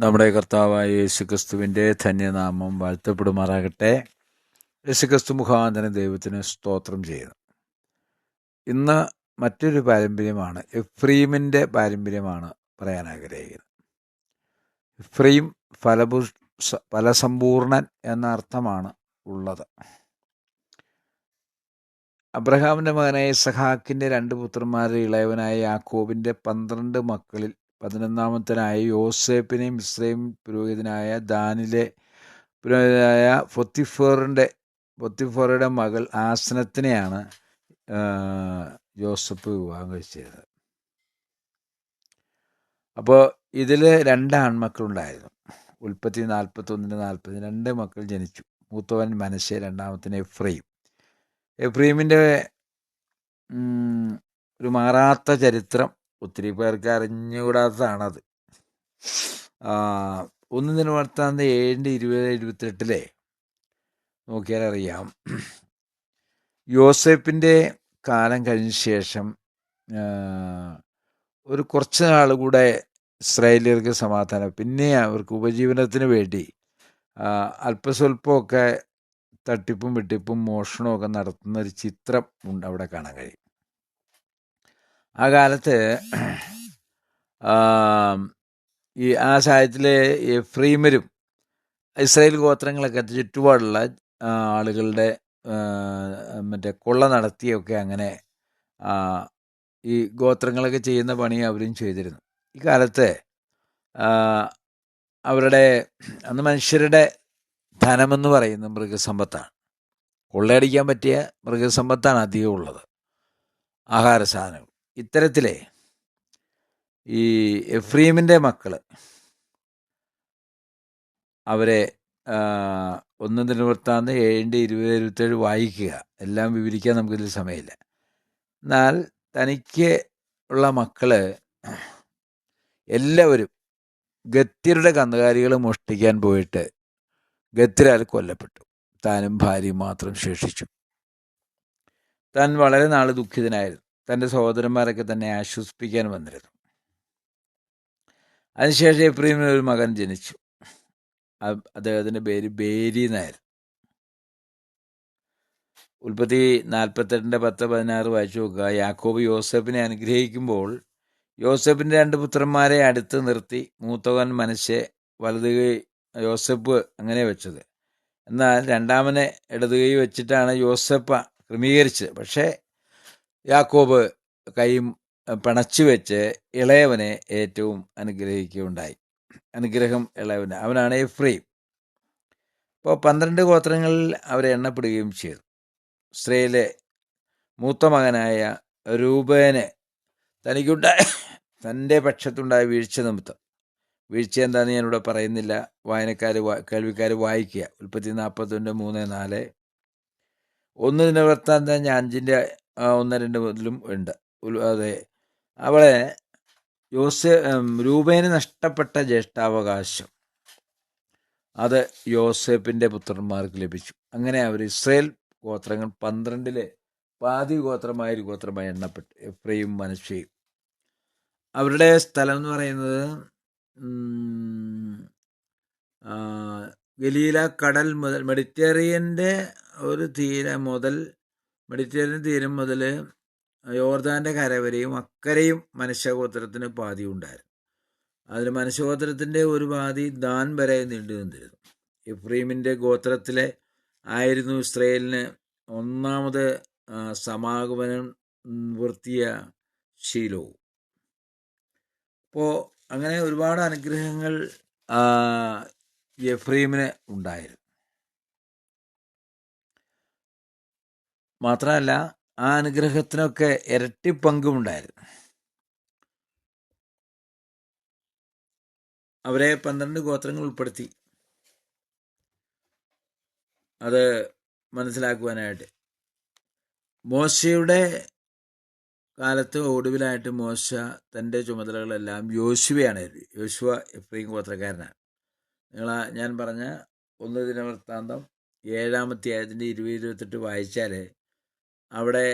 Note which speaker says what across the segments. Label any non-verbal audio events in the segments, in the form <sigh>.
Speaker 1: നമ്മുടെ കർത്താവായ യേശുക്രിസ്തുവിന്റെ ധന്യനാമം വാഴ്ത്തപ്പെടുമാറാകട്ടെ. യേശുക്രിസ്തു മുഖാന്തരം ദൈവത്തിന് സ്തോത്രം ചെയ്യുന്നു. ഇന്ന് മറ്റൊരു പാരമ്പര്യമാണ് എഫ്രീമിന്റെ പാരമ്പര്യമാണ് പറയാൻ ആഗ്രഹിക്കുന്നത്. എഫ്രീം ഫലപു ഫലസമ്പൂർണൻ എന്ന അർത്ഥമാണ് ഉള്ളത്. അബ്രഹാമിന്റെ മകനായ സഹാക്കിന്റെ രണ്ട് പുത്രന്മാരുടെ ഇളയവനായ യാക്കോബിന്റെ പന്ത്രണ്ട് മക്കളിൽ പതിനൊന്നാമത്തനായ യോസേപ്പിനെയും ഇസ്രൈം പുരോഹിതനായ ദാനിലെ പുരോഹിതനായ ഫൊത്തിഫോറിന്റെ ഫൊത്തിഫോറുടെ മകൾ ആസനത്തിനെയാണ് ജോസഫ് വിവാഹം കഴിച്ചത്. അപ്പോൾ ഇതിൽ രണ്ട് ആൺമക്കളുണ്ടായിരുന്നു. ഉൽപ്പത്തി നാൽപ്പത്തൊന്നിന് നാൽപ്പത്തി രണ്ട് മക്കൾ ജനിച്ചു. മൂത്തവൻ മനശ്ശെ രണ്ടാമത്തിന് എഫ്രീം എഫ്രീമിന്റെ ഒരു മാറാത്ത ചരിത്രം ഒത്തിരി പേർക്ക് അറിഞ്ഞുകൂടാത്തതാണത്. ഒന്ന് നിലവർത്താന്ത ഏഴിന്റെ ഇരുപത് ഇരുപത്തെട്ടിലെ നോക്കിയാൽ അറിയാം യോസെഫിന്റെ കാലം കഴിഞ്ഞ ശേഷം ഒരു കുറച്ച് നാൾ കൂടെ ഇസ്രായേലിയർക്ക് സമാധാനം. പിന്നെ അവർക്ക് ഉപജീവനത്തിന് വേണ്ടി അല്പസ്വല്പമൊക്കെ തട്ടിപ്പും വെട്ടിപ്പും മോഷണമൊക്കെ നടത്തുന്ന ഒരു ചിത്രം ഉണ്ട് അവിടെ കാണാൻ കഴിയും. ആ കാലത്ത് ഈ ആ സാഹചര്യത്തിലെ ഫ്രീമരും ഇസ്രായേൽ ഗോത്രങ്ങളൊക്കെ ചുറ്റുപാടുള്ള ആളുകളുടെ മറ്റേ കൊള്ള നടത്തിയൊക്കെ അങ്ങനെ ഈ ഗോത്രങ്ങളൊക്കെ ചെയ്യുന്ന പണി അവരും ചെയ്തിരുന്നു. ഈ കാലത്ത് അവരുടെ അന്ന് മനുഷ്യരുടെ ധനമെന്ന് പറയുന്നത് മൃഗസമ്പത്താണ്. കൊള്ളയടിക്കാൻ പറ്റിയ മൃഗസമ്പത്താണ് അധികം ഉള്ളത്. ആഹാര സാധനങ്ങൾ. ഇത്തരത്തിലെ ഈ എഫ്രീമിന്റെ മക്കൾ അവരെ ഒന്ന് നിലനിർത്താന്ന് ഏഴിന്റെ ഇരുപത് ഇരുപത്തേഴ് വായിക്കുക. എല്ലാം വിവരിക്കാൻ നമുക്കിതിൽ സമയമില്ല. എന്നാൽ തനിക്ക് ഉള്ള മക്കൾ എല്ലാവരും ഗത്തിരുടെ കന്നുകാലികൾ മോഷ്ടിക്കാൻ പോയിട്ട് ഗത്തിരാൽ കൊല്ലപ്പെട്ടു. താനും ഭാര്യയും മാത്രം ശേഷിച്ചു. താൻ വളരെ നാൾ ദുഃഖിതനായിരുന്നു. തന്റെ സഹോദരന്മാരൊക്കെ തന്നെ ആശ്വസിപ്പിക്കാൻ വന്നിരുന്നു. അതിനുശേഷം എപ്രീമിന് ഒരു മകൻ ജനിച്ചു. അദ്ദേഹത്തിന്റെ പേര് ബേരി എന്നായിരുന്നു. ഉൽപ്പത്തി നാൽപ്പത്തെട്ടിന്റെ പത്ത് പതിനാറ് വായിച്ചു നോക്കുക. യാക്കോബ് യോസഫിനെ അനുഗ്രഹിക്കുമ്പോൾ യോസഫിന്റെ രണ്ട് പുത്രന്മാരെ അടുത്ത് നിർത്തി. മൂത്തവൻ മനസ്സെ വലത് യോസഫ് അങ്ങനെ വെച്ചത്. എന്നാൽ രണ്ടാമനെ ഇടതുകൈ വെച്ചിട്ടാണ് യോസഫ ക്രമീകരിച്ചത്. പക്ഷേ യാക്കോബ് കൈയും പിണച്ചു വെച്ച് ഇളയവനെ ഏറ്റവും അനുഗ്രഹിക്കുകയുണ്ടായി. അനുഗ്രഹം ഇളയവന് അവനാണ് എഫ്രീം അപ്പോൾ പന്ത്രണ്ട് ഗോത്രങ്ങളിൽ അവരെ എണ്ണപ്പെടുകയും ചെയ്തു. ഇസ്രയേലെ മൂത്ത മകനായ രൂപേനെ തനിക്കുണ്ടായ തന്റെ പക്ഷത്തുണ്ടായ വീഴ്ച നിമിത്തം. വീഴ്ച എന്താണെന്ന് ഞാനിവിടെ പറയുന്നില്ല. വായനക്കാർ കേൾവിക്കാർ വായിക്കുക. ഉൽപ്പത്തി നാൽപ്പത്തൊന്ന് മൂന്ന് നാല്. ഒന്ന് നിവർത്താൻ ഞാൻ അഞ്ചിന്റെ ഒന്ന് രണ്ട് മുതലും ഉണ്ട്. അതെ. അവളെ യോസെ രൂപേന് നഷ്ടപ്പെട്ട ജ്യേഷ്ഠാവകാശം. അത് യോസേപ്പിന്റെ പുത്രന്മാർക്ക് ലഭിച്ചു. അങ്ങനെ അവർ ഇസ്രയേൽ ഗോത്രങ്ങൾ പന്ത്രണ്ടിലെ പാതി ഗോത്രമായ ഒരു ഗോത്രമായി എണ്ണപ്പെട്ടു എഫ്രയും മനുഷ്യയും അവരുടെ സ്ഥലം എന്ന് പറയുന്നത് ഗലീല കടൽ മുതൽ മെഡിറ്ററേനിയന്റെ ഒരു തീരം മുതൽ മെഡിറ്ററേനിയൻ തീരം മുതൽ യോർദാന്റെ കരവരെയും അക്കരയും മനുഷ്യഗോത്രത്തിന് പാതി ഉണ്ടായിരുന്നു. അതിൽ മനുഷ്യഗോത്രത്തിന്റെ ഒരു പാതി ദാൻ വരെ നീണ്ടു നിന്നിരുന്നു. ഇഫ്രീമിന്റെ ഗോത്രത്തിലെ ആയിരുന്നു ഇസ്രയേലിന് ഒന്നാമത് സമാഗമനം വൃത്തിയ ശീലവും അപ്പോൾ അങ്ങനെ ഒരുപാട് അനുഗ്രഹങ്ങൾ എഫ്രീമിന് ഉണ്ടായിരുന്നു. മാത്രമല്ല ആ അനുഗ്രഹത്തിനൊക്കെ ഇരട്ടി പങ്കുമുണ്ടായിരുന്നു. അവരെ പന്ത്രണ്ട് ഗോത്രങ്ങൾ ഉൾപ്പെടുത്തി. അത് മനസ്സിലാക്കുവാനായിട്ട്. മോശയുടെ കാലത്ത് ഒടുവിലായിട്ട് മോശ തന്റെ ചുമതലകളെല്ലാം യോശുവയാണ് യോശുവ എഫ്രീം ഗോത്രക്കാരനാണ്. നിങ്ങൾ ഞാൻ പറഞ്ഞ ഒന്ന് ദിനവൃത്താന്തം ഏഴാമത്തെ ആയതിന്റെ ഇരുപത് ഇരുപത്തെട്ട് വായിച്ചാൽ അവിടെ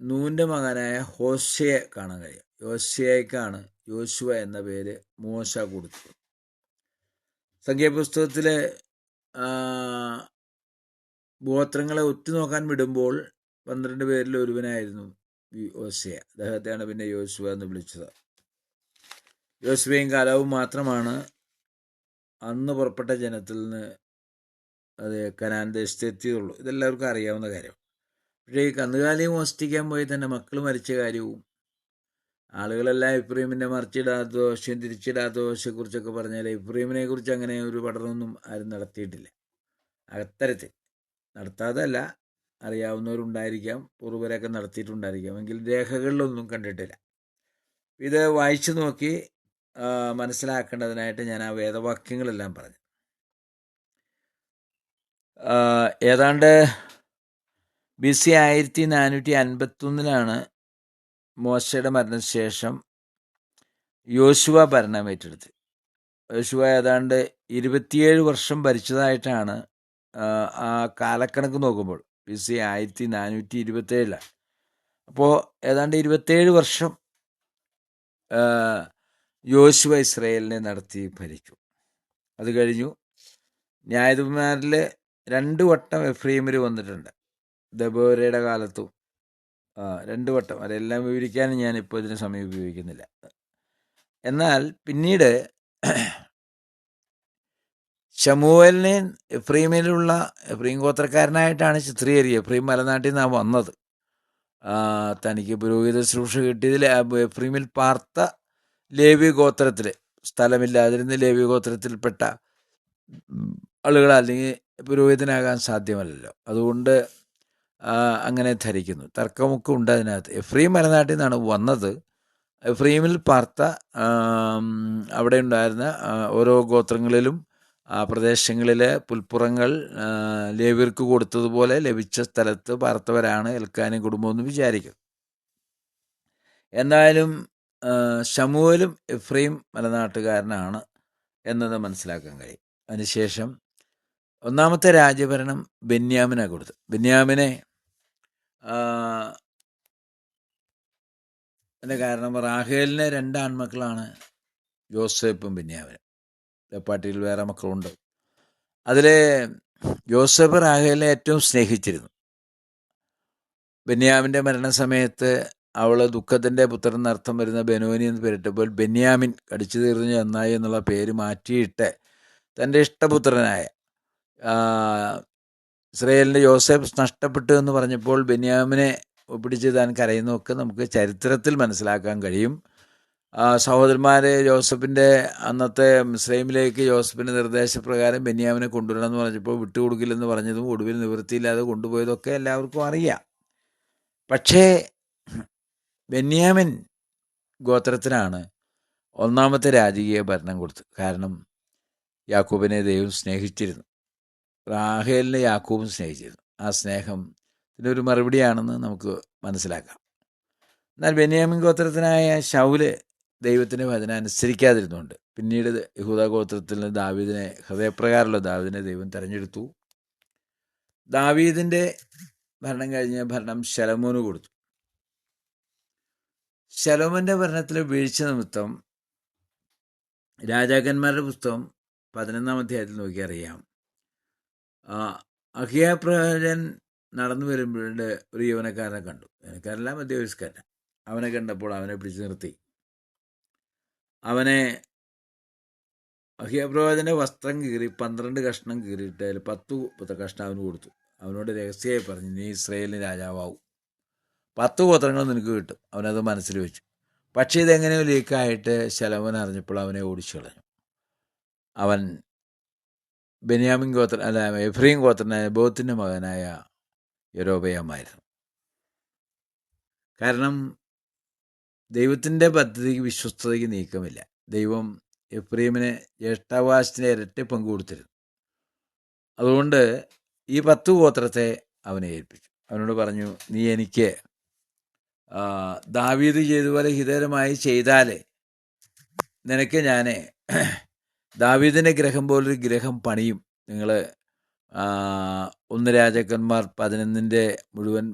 Speaker 1: നൂന്റെ മകനായ ഹോശയെ കാണാൻ കഴിയും. യോശയ്ക്കാണ് യോശുവ എന്ന പേര് മോശ കൊടുത്തത്. സംഖ്യാപുസ്തകത്തിലെ ഗോത്രങ്ങളെ ഒറ്റുനോക്കാൻ വിടുമ്പോൾ പന്ത്രണ്ട് പേരിൽ ഒരുവനായിരുന്നു യോശയ അദ്ദേഹത്തെയാണ് പിന്നെ യോശുവ എന്ന് വിളിച്ചത്. യോശുവയും കാലവും മാത്രമാണ് അന്ന് പുറപ്പെട്ട ജനത്തിൽ നിന്ന് അത് കനാൻ ദേശത്ത് ഇതെല്ലാവർക്കും അറിയാവുന്ന കാര്യം. പക്ഷേ ഈ കന്നുകാലി മോഷ്ടിക്കാൻ പോയി തന്നെ മക്കൾ മരിച്ച കാര്യവും. ആളുകളെല്ലാം ഇബ്രീമിന്റെ മറിച്ചിടാത്ത ദോഷം തിരിച്ചിടാത്ത ദോഷത്തെക്കുറിച്ചൊക്കെ പറഞ്ഞാൽ ഇബ്രീമിനെ കുറിച്ച് അങ്ങനെ ഒരു പഠനമൊന്നും ആരും നടത്തിയിട്ടില്ല. അത്തരത്തിൽ നടത്താതല്ല അറിയാവുന്നവരുണ്ടായിരിക്കാം പൂർവരൊക്കെ നടത്തിയിട്ടുണ്ടായിരിക്കാം. എങ്കിൽ രേഖകളിലൊന്നും കണ്ടിട്ടില്ല. ഇത് വായിച്ചു നോക്കി മനസ്സിലാക്കേണ്ടതിനായിട്ട് ഞാൻ ആ വേദവാക്യങ്ങളെല്ലാം പറഞ്ഞു. ഏതാണ്ട് ബി സി ആയിരത്തി നാനൂറ്റി അൻപത്തൊന്നിലാണ് മോശയുടെ മരണശേഷം യോശുവ ഭരണം ഏറ്റെടുത്ത് യോശുവ ഏതാണ്ട് ഇരുപത്തിയേഴ് വർഷം ഭരിച്ചതായിട്ടാണ് ആ, ആ കാലക്കണക്ക് നോക്കുമ്പോൾ ബി സി ആയിരത്തി നാനൂറ്റി ഇരുപത്തേഴിലാണ് അപ്പോൾ ഏതാണ്ട് ഇരുപത്തേഴ് വർഷം യോശുവ ഇസ്രയേലിനെ നടത്തി ഭരിച്ചു. അത് കഴിഞ്ഞു. ന്യായാധിപന്മാരിൽ രണ്ട് വട്ടം എഫ്രീമിൽ വന്നിട്ടുണ്ട്. ദബോരയുടെ കാലത്തും. രണ്ട് വട്ടം. അതെല്ലാം വിവരിക്കാനും ഞാൻ ഇപ്പോൾ ഇതിന് സമയം ഉപയോഗിക്കുന്നില്ല. എന്നാൽ പിന്നീട് ഷമുവലിനെ എഫ്രീമിലുള്ള എഫ്രീം ഗോത്രക്കാരനായിട്ടാണ് ചിത്രീകരിക്കുക. എഫ്രീം മലനാട്ടിൽ നിന്നാണ് വന്നത്. തനിക്ക് പുരോഹിത ശുശ്രൂഷ കിട്ടിയതിൽ എഫ്രീമിൽ പാർത്ത ലേവി ഗോത്രത്തിൽ സ്ഥലമില്ലാതിരുന്ന ലേവി ഗോത്രത്തിൽപ്പെട്ട ആളുകൾ അല്ലെങ്കിൽ പുരോഹിതനാകാൻ സാധ്യമല്ലല്ലോ. അതുകൊണ്ട് അങ്ങനെ ധരിക്കുന്നു. തർക്കമൊക്കെ ഉണ്ട് അതിനകത്ത്. എഫ്രീം മലനാട്ടിൽ നിന്നാണ് വന്നത്. എഫ്രീമിൽ പാർത്ത അവിടെ ഉണ്ടായിരുന്ന ഓരോ ഗോത്രങ്ങളിലും ആ പ്രദേശങ്ങളിലെ പുൽപ്പുറങ്ങൾ ലേവിർക്ക് കൊടുത്തതുപോലെ ലഭിച്ച സ്ഥലത്ത് പാർത്തവരാണ് എൽക്കാനും കുടുംബം എന്ന് വിചാരിക്കും. എന്തായാലും ഷമുവലും എഫ്രീം മലനാട്ടുകാരനാണ് എന്നത് മനസ്സിലാക്കാൻ കഴിയും. അതിനുശേഷം ഒന്നാമത്തെ രാജ്യഭരണം ബെന്യാമിനെ കൊടുത്തു ബെന്യാമിനെ അതിന്റെ കാരണം റാഹേലിന് രണ്ട് ആൺമക്കളാണ് ജോസഫും ബെന്യാമിനും വെപ്പാട്ടിയിൽ വേറെ മക്കളുണ്ട്. അതിൽ ജോസഫ് റാഹേലിനെ ഏറ്റവും സ്നേഹിച്ചിരുന്നു. ബെന്യാമിന്റെ മരണസമയത്ത് അവൾ ദുഃഖത്തിന്റെ പുത്രൻ എന്നർത്ഥം വരുന്ന ബെനോനി എന്ന് പേരിട്ടപ്പോൾ ബെന്യാമിൻ കടിച്ചു തീർന്നു നന്നായി എന്നുള്ള പേര് മാറ്റിയിട്ട് തന്റെ ഇഷ്ടപുത്രനായ ഇസ്രയേലിന്റെ ജോസഫ് നഷ്ടപ്പെട്ടു എന്ന് പറഞ്ഞപ്പോൾ ബെന്യാമിനെ പിടിച്ച് താൻ കരയുന്നതൊക്കെ നമുക്ക് ചരിത്രത്തിൽ മനസ്സിലാക്കാൻ കഴിയും. സഹോദരന്മാരെ ജോസഫിന്റെ അന്നത്തെ മിസ്രൈമിലേക്ക് ജോസഫിന്റെ നിർദ്ദേശപ്രകാരം ബെന്യാമിനെ കൊണ്ടുവരണം എന്ന് പറഞ്ഞപ്പോൾ വിട്ടുകൊടുക്കില്ലെന്ന് പറഞ്ഞതും ഒടുവിൽ നിവൃത്തിയില്ലാതെ കൊണ്ടുപോയതൊക്കെ എല്ലാവർക്കും അറിയാം. പക്ഷേ ബെന്യാമിൻ ഗോത്രത്തിനാണ് ഒന്നാമത്തെ രാജകീയ ഭരണം കൊടുത്തത് കാരണം യാക്കൂബിനെ ദൈവം സ്നേഹിച്ചിരുന്നു. റാഹേലിനെ യാക്കൂബും സ്നേഹിച്ചിരുന്നു. ആ സ്നേഹം ഒരു മറുപടിയാണെന്ന് നമുക്ക് മനസ്സിലാക്കാം. എന്നാൽ ബെന്യാമിൻ ഗോത്രത്തിനായ ഷൗൽ ദൈവത്തിന്റെ വചന അനുസരിക്കാതിരുന്നുണ്ട് പിന്നീട് യഹൂദ ഗോത്രത്തിൽ നിന്ന് ദാവീദിനെ ഹൃദയപ്രകാരമുള്ള ദാവീദിനെ ദൈവം തിരഞ്ഞെടുത്തു. ദാവീദിന്റെ ഭരണം കഴിഞ്ഞ ഭരണം ശലമോന് കൊടുത്തു. ശലോമന്റെ ഭരണത്തിലെ വീഴ്ച നിമിത്തം രാജാക്കന്മാരുടെ പുസ്തകം പതിനൊന്നാം അധ്യായത്തിൽ നോക്കി അറിയാം പ്രവാചകൻ നടന്നു വരുമ്പോഴേ ഒരു യുവനക്കാരനെ കണ്ടു. യവനക്കാരല്ല മധ്യവയസ്കാരൻ അവനെ കണ്ടപ്പോൾ അവനെ പിടിച്ചു നിർത്തി. അവനെ അഹിയ പ്രവാചകന്റെ വസ്ത്രം കീറി പന്ത്രണ്ട് കഷ്ണം കീറിയിട്ട് അതിൽ പത്ത് കഷ്ണം അവന് കൊടുത്തു. അവനോട് രഹസ്യമായി പറഞ്ഞു നീ ഇസ്രയേലിന് രാജാവാവും പത്ത് ഗോത്രങ്ങൾ നിനക്ക് കിട്ടും. അവനത് മനസ്സിൽ വെച്ചു. പക്ഷേ ഇതെങ്ങനെയോ ലീക്കായിട്ട് ശലവൻ അറിഞ്ഞപ്പോൾ അവനെ ഓടിച്ചു കളഞ്ഞു അവൻ ബെന്യാമിൻ ഗോത്ര അല്ല എഫ്രീം ഗോത്രനായ ബോത്തിന്റെ മകനായ യൂറോപയമായിരുന്നു കാരണം ദൈവത്തിന്റെ പദ്ധതിക്ക് വിശ്വസ്തതയ്ക്ക് നീക്കമില്ല. ദൈവം എഫ്രീമിന് ജ്യേഷ്ഠാവകാശത്തിന് ഇരട്ടി പങ്ക് കൊടുത്തിരുന്നു. അതുകൊണ്ട് ഈ പത്തു ഗോത്രത്തെ അവനെ ഏൽപ്പിച്ചു. അവനോട് പറഞ്ഞു നീ എനിക്ക് ദാവീദ് ചെയ്തതുപോലെ ഹിതകരമായി ചെയ്താലേ നിനക്ക് ഞാൻ ദാവീദിന്റെ ഗ്രഹം പോലൊരു ഗ്രഹം പണിയും. നിങ്ങൾ ഒന്ന് രാജാക്കന്മാർ പതിനൊന്നിന്റെ മുഴുവൻ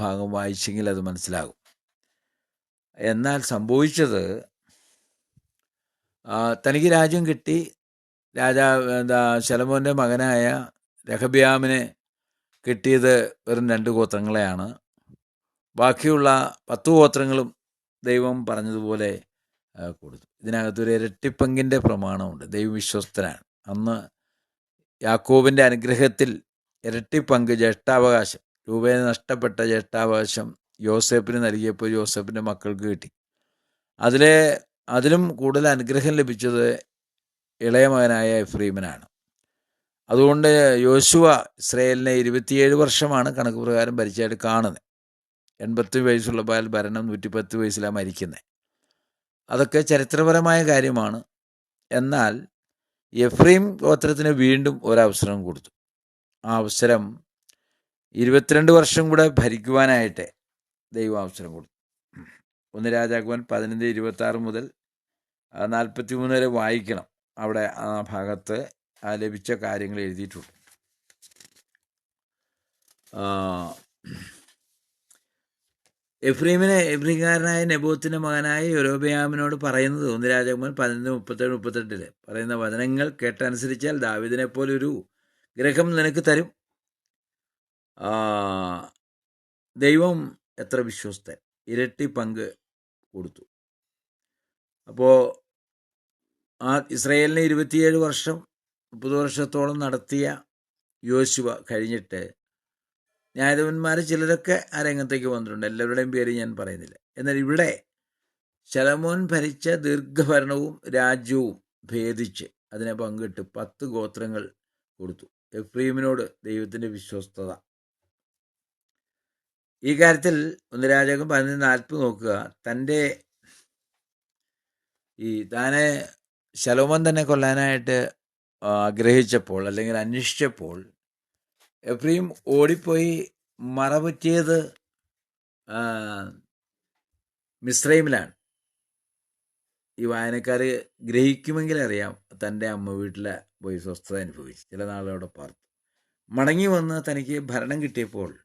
Speaker 1: ഭാഗം വായിച്ചെങ്കിൽ അത് മനസ്സിലാകും. എന്നാൽ സംഭവിച്ചത് തനിക്ക് രാജ്യം കിട്ടി. രാജാ എന്താ ശലമോന്റെ മകനായ രഹബിയാമിനെ കിട്ടിയത് വെറും രണ്ട് ഗോത്രങ്ങളെയാണ്. ബാക്കിയുള്ള പത്ത് ഗോത്രങ്ങളും ദൈവം പറഞ്ഞതുപോലെ കൊടുത്തു. ഇതിനകത്തൊരു ഇരട്ടിപ്പങ്കിന്റെ പ്രമാണമുണ്ട്. ദൈവവിശ്വസ്തനാണ് അന്ന് യാക്കോബിന്റെ അനുഗ്രഹത്തിൽ ഇരട്ടി പങ്ക് ജ്യേഷ്ഠാവകാശം രൂപേണ നഷ്ടപ്പെട്ട ജ്യേഷ്ഠാവകാശം യോസേപ്പിന് നൽകിയപ്പോൾ യോസേപ്പിന്റെ മക്കൾക്ക് കിട്ടി. അതിലെ അതിലും കൂടുതൽ അനുഗ്രഹം ലഭിച്ചത് ഇളയ മകനായ എഫ്രീമനാണ് അതുകൊണ്ട് യോശുവ ഇസ്രയേലിനെ ഇരുപത്തിയേഴ് വർഷമാണ് കണക്ക് പ്രകാരം ഭരിച്ചായിട്ട് കാണുന്നത്. എൺപത്തി വയസ്സുള്ളപ്പോൾ ഭരണം നൂറ്റിപ്പത്ത് വയസ്സിലാണ് മരിക്കുന്നത് അതൊക്കെ ചരിത്രപരമായ കാര്യമാണ്. എന്നാൽ എഫ്രീം ഗോത്രത്തിന് വീണ്ടും ഒരവസരം കൊടുത്തു. ആ അവസരം ഇരുപത്തിരണ്ട് വർഷം കൂടെ ഭരിക്കുവാനായിട്ട് ദൈവം അവസരം കൊടുത്തു. ഒന്ന് രാജാക്കുവാൻ പതിനഞ്ച് ഇരുപത്തി ആറ് മുതൽ നാൽപ്പത്തി മൂന്ന് വരെ വായിക്കണം. അവിടെ ആ ഭാഗത്ത് ലഭിച്ച കാര്യങ്ങൾ എഴുതിയിട്ടുണ്ട്. എഫ്രീമിനെ എഫ്രീംകാരനായ നെബോത്തിന്റെ മകനായ യൂറോബിയാമിനോട് പറയുന്നത് ഒന്ന് രാജകുമാരൻ പതിനൊന്ന് മുപ്പത്തേഴ് മുപ്പത്തെട്ടിൽ. പറയുന്ന വചനങ്ങൾ കേട്ടനുസരിച്ചാൽ ദാവിദിനെ പോലെ ഒരു ഗ്രഹം നിനക്ക് തരും. ദൈവം എത്ര വിശ്വസ്തൻ. ഇരട്ടി പങ്ക് കൊടുത്തു. അപ്പോൾ ആ ഇസ്രയേലിനെ ഇരുപത്തിയേഴ് വർഷം മുപ്പത് വർഷത്തോളം നടത്തിയ യോശുവ കഴിഞ്ഞിട്ട് ന്യായാധിപന്മാർ ചിലരൊക്കെ ആ രംഗത്തേക്ക് വന്നിട്ടുണ്ട്. എല്ലാവരുടെയും പേര് ഞാൻ പറയുന്നില്ല. എന്നാൽ ഇവിടെ ശലമോൻ ഭരിച്ച ദീർഘഭരണവും രാജ്യവും ഭേദിച്ച് അതിനെ പങ്കിട്ട് പത്ത് ഗോത്രങ്ങൾ കൊടുത്തു. എഫ്രീമിനോട് ദൈവത്തിന്റെ വിശ്വസ്തത. ഈ കാര്യത്തിൽ ഒന്ന് രാജാക്കും പതിനൊന്ന് നാൽപ്പത് നോക്കുക. തന്റെ ഈ താനെ ശലോമൻ തന്നെ കൊല്ലാനായിട്ട് ആഗ്രഹിച്ചപ്പോൾ അല്ലെങ്കിൽ അന്വേഷിച്ചപ്പോൾ എഫ്രീം ഓടിപ്പോയി മറപറ്റിയത് മിശ്രൈമിലാണ്. ഈ വായനക്കാർ ഗ്രഹിക്കുമെങ്കിൽ അറിയാം തന്റെ അമ്മ വീട്ടിലെ പോയി സ്വസ്ഥത അനുഭവിച്ചു. ചില നാളവിടെ പാർത്തു. മടങ്ങി വന്ന് തനിക്ക് ഭരണം കിട്ടിയപ്പോൾ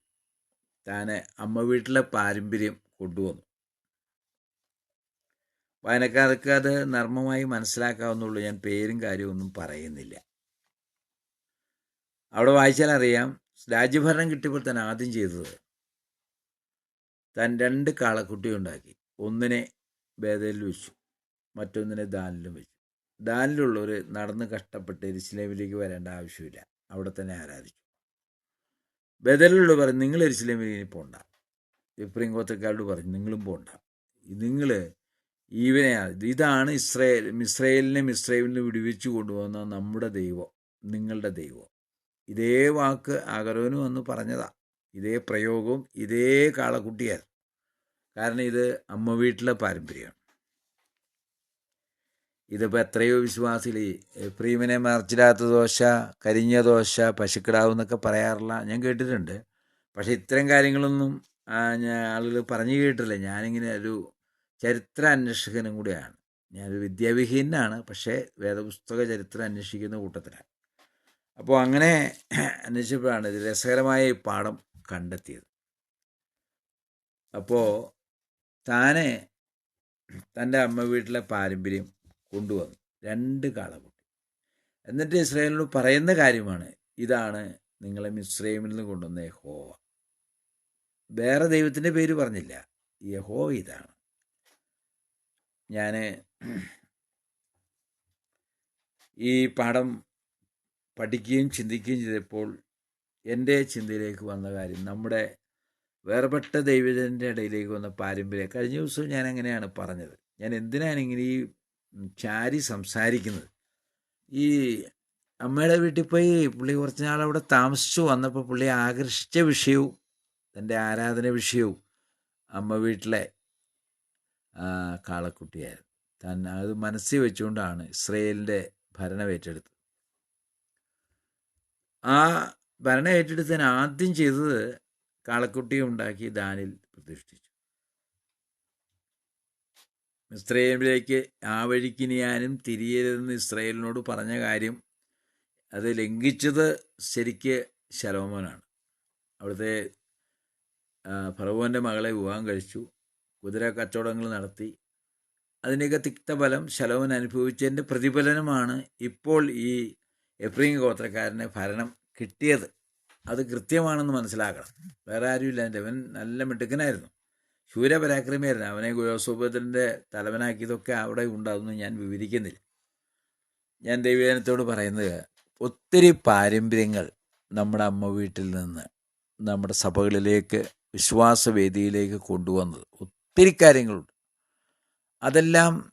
Speaker 1: താൻ അമ്മ വീട്ടിലെ പാരമ്പര്യം കൊണ്ടുവന്നു. വായനക്കാർക്ക് അത് നർമ്മമായി മനസ്സിലാക്കാവുന്നുള്ളൂ. ഞാൻ പേരും കാര്യമൊന്നും പറയുന്നില്ല. അവിടെ വായിച്ചാൽ അറിയാം രാജ്യഭരണം കിട്ടിയപ്പോൾ തന്നെ ആദ്യം ചെയ്തത് താൻ രണ്ട് കാളക്കുട്ടി ഉണ്ടാക്കി. ഒന്നിനെ ഭേദയിൽ വെച്ചു മറ്റൊന്നിനെ ദാനിലും വെച്ചു. ദാനിലുള്ളവർ നടന്ന് കഷ്ടപ്പെട്ട് എരിശിലേമിലേക്ക് വരേണ്ട ആവശ്യമില്ല. അവിടെ തന്നെ ആരാധിച്ചു. ബദലുള്ളവർ പറഞ്ഞു നിങ്ങൾ എരിശിലേമിലേക്ക് പോണ്ട. വിപ്രീം ഗോത്രക്കാരോട് പറഞ്ഞു നിങ്ങളും പോണ്ട. നിങ്ങൾ ഈവനെ ഇതാണ് ഇസ്രയേൽ ഇസ്രയേലിനെ മിസ്രയേലിനെ വിടുവിച്ചു കൊണ്ടുപോകുന്ന നമ്മുടെ ദൈവം നിങ്ങളുടെ ദൈവം. ഇതേ വാക്ക് അഗരോനും വന്ന് പറഞ്ഞതാ. ഇതേ പ്രയോഗവും ഇതേ കാളക്കുട്ടിയായിരുന്നു. കാരണം ഇത് അമ്മ വീട്ടിലെ പാരമ്പര്യമാണ്. ഇതിപ്പോൾ എത്രയോ വിശ്വാസികൾ പ്രീമിനെ മറിച്ചിടാത്ത ദോശ കരിഞ്ഞ ദോശ പശുക്കിടാവ് എന്നൊക്കെ പറയാറില്ല ഞാൻ കേട്ടിട്ടുണ്ട്. പക്ഷേ ഇത്തരം കാര്യങ്ങളൊന്നും ഞാൻ ആളുകൾ പറഞ്ഞു കേട്ടില്ല ഞാനിങ്ങനെ ഒരു ചരിത്ര അന്വേഷകനും കൂടിയാണ്. ഞാനൊരു വിദ്യാവിഹീനാണ്. പക്ഷേ വേദപുസ്തക ചരിത്രം അന്വേഷിക്കുന്ന കൂട്ടത്തിലാണ്. അപ്പോൾ അങ്ങനെ <clears throat> അന്വേഷിച്ചപ്പോഴാണ് ഇത് രസകരമായ ഈ പാഠം കണ്ടെത്തിയത്. അപ്പോൾ താനെ തന്റെ അമ്മ വീട്ടിലെ പാരമ്പര്യം കൊണ്ടുവന്നു. രണ്ട് കാളക്കുട്ടി. എന്നിട്ട് ഇസ്രായേലിനോട് പറയുന്ന കാര്യമാണ് ഇതാണ് നിങ്ങളെ മിസ്രൈമിൽ നിന്ന് കൊണ്ടുവന്ന യഹോവ. വേറെ ദൈവത്തിന്റെ പേര് പറഞ്ഞില്ല. യഹോവ ഇതാണ്. ഞാൻ ഈ പാഠം പഠിക്കുകയും ചിന്തിക്കുകയും ചെയ്തപ്പോൾ എന്റെ ചിന്തയിലേക്ക് വന്ന കാര്യം നമ്മുടെ വേർപെട്ട ദൈവജന്റെ ഇടയിലേക്ക് വന്ന പാരമ്പര്യം. കഴിഞ്ഞ ദിവസം ഞാൻ അങ്ങനെയാണ് പറഞ്ഞത്. ഞാൻ എന്തിനാണ് ഇങ്ങനെ ഈ ചാരി സംസാരിക്കുന്നത്? ഈ അമ്മയുടെ വീട്ടിൽ പോയി പുള്ളി കുറച്ച് നാൾ അവിടെ താമസിച്ചു. വന്നപ്പോൾ പുള്ളി ആകർഷിച്ച വിഷയവും തന്റെ ആരാധന വിഷയവും അമ്മ വീട്ടിലെ കാളക്കുട്ടിയായിരുന്നു. താൻ അത് മനസ്സിൽ വെച്ചുകൊണ്ടാണ് ഇസ്രയേലിന്റെ ഭരണം ഏറ്റെടുത്തത്. ആ ഭരണം ഏറ്റെടുത്തതിന് ആദ്യം ചെയ്തത് കാളക്കുട്ടിയെ ഉണ്ടാക്കി ദാനിൽ പ്രതിഷ്ഠിച്ചു. ഇസ്രയേലിലേക്ക് ആ വഴിക്ക് ഞാനും തിരിയരുതെന്ന് ഇസ്രയേലിനോട് പറഞ്ഞ കാര്യം അത് ലംഘിച്ചത് ശരിക്ക് ശലോമോനാണ്. അവിടുത്തെ ഫറവോന്റെ മകളെ വിവാഹം കഴിച്ചു. കുതിര കച്ചവടങ്ങൾ നടത്തി. അതിന്റെയൊക്കെ തിക്തഫലം ശലോമൻ അനുഭവിച്ചതിന്റെ പ്രതിഫലനമാണ് ഇപ്പോൾ ഈ എഫ്രീം ഗോത്രക്കാരന് ഭരണം കിട്ടിയത്. അത് കൃത്യമാണെന്ന് മനസ്സിലാക്കണം. വേറെ ആരുമില്ല. എന്റെ അവൻ നല്ല മിടുക്കനായിരുന്നു. ശൂരപരാക്രമിയായിരുന്നു അവനെ ഗുയോസോപത്തിന്റെ തലവനാക്കിയതൊക്കെ അവിടെ ഉണ്ട് അതൊന്നും ഞാൻ വിവരിക്കുന്നില്ല. ഞാൻ ദൈവജനത്തോട് പറയുന്നത് ഒത്തിരി പാരമ്പര്യങ്ങൾ നമ്മുടെ അമ്മ വീട്ടിൽ നിന്ന് നമ്മുടെ സഭകളിലേക്ക് വിശ്വാസവേദിയിലേക്ക് കൊണ്ടുവന്നത്. ഒത്തിരി കാര്യങ്ങളുണ്ട്. അതെല്ലാം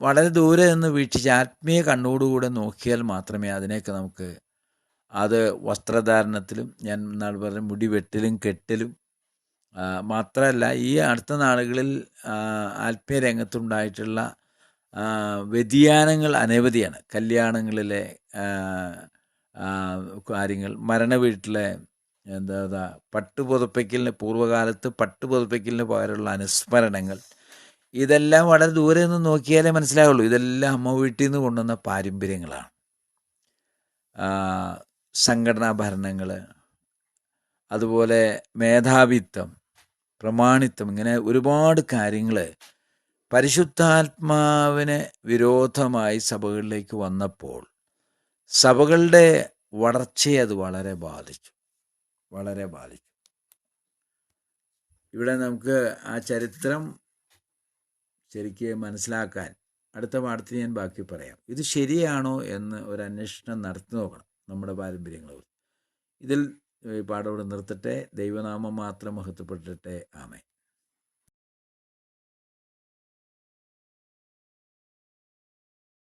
Speaker 1: വളരെ ദൂരെ നിന്ന് വീക്ഷിച്ച് ആത്മീയ കണ്ണോടുകൂടെ നോക്കിയാൽ മാത്രമേ അതിനെയൊക്കെ നമുക്ക് അത് വസ്ത്രധാരണത്തിലും ഞാൻ നാൾ പറഞ്ഞ മുടി വെട്ടിലും കെട്ടിലും മാത്രമല്ല ഈ അടുത്ത നാളുകളിൽ ആത്മീയ രംഗത്തുണ്ടായിട്ടുള്ള വ്യതിയാനങ്ങൾ അനവധിയാണ്. കല്യാണങ്ങളിലെ കാര്യങ്ങൾ മരണ വീട്ടിലെ എന്താ പറയുക പട്ടുപുതപ്പിക്കലിന് പൂർവകാലത്ത് പട്ടുപുതപ്പിക്കലിന് പകരമുള്ള അനുസ്മരണങ്ങൾ ഇതെല്ലാം വളരെ ദൂരെ നിന്ന് നോക്കിയാലേ മനസ്സിലാവുള്ളൂ. ഇതെല്ലാം അമ്മ വീട്ടിൽ നിന്ന് കൊണ്ടുവന്ന പാരമ്പര്യങ്ങളാണ്. ആ, സംഘടനാ ഭരണങ്ങൾ അതുപോലെ മേധാവിത്വം പ്രമാണിത്വം ഇങ്ങനെ ഒരുപാട് കാര്യങ്ങൾ പരിശുദ്ധാത്മാവിന് വിരോധമായി സഭകളിലേക്ക് വന്നപ്പോൾ സഭകളുടെ വളർച്ചയെ അത് വളരെ ബാധിച്ചു. വളരെ ബാധിച്ചു. ഇവിടെ നമുക്ക് ആ ചരിത്രം ശരിക്ക് മനസ്സിലാക്കാൻ. അടുത്ത പാഠത്തിൽ ഞാൻ ബാക്കി പറയാം. ഇത് ശരിയാണോ എന്ന് ഒരു അന്വേഷണം നടത്തി നോക്കണം നമ്മുടെ പാരമ്പര്യങ്ങൾ ഇതിൽ ഈ പാഠം ഇവിടെ നിർത്തട്ടെ. ദൈവനാമം മാത്രം മഹത്വപ്പെട്ടിട്ടെ. ആമേ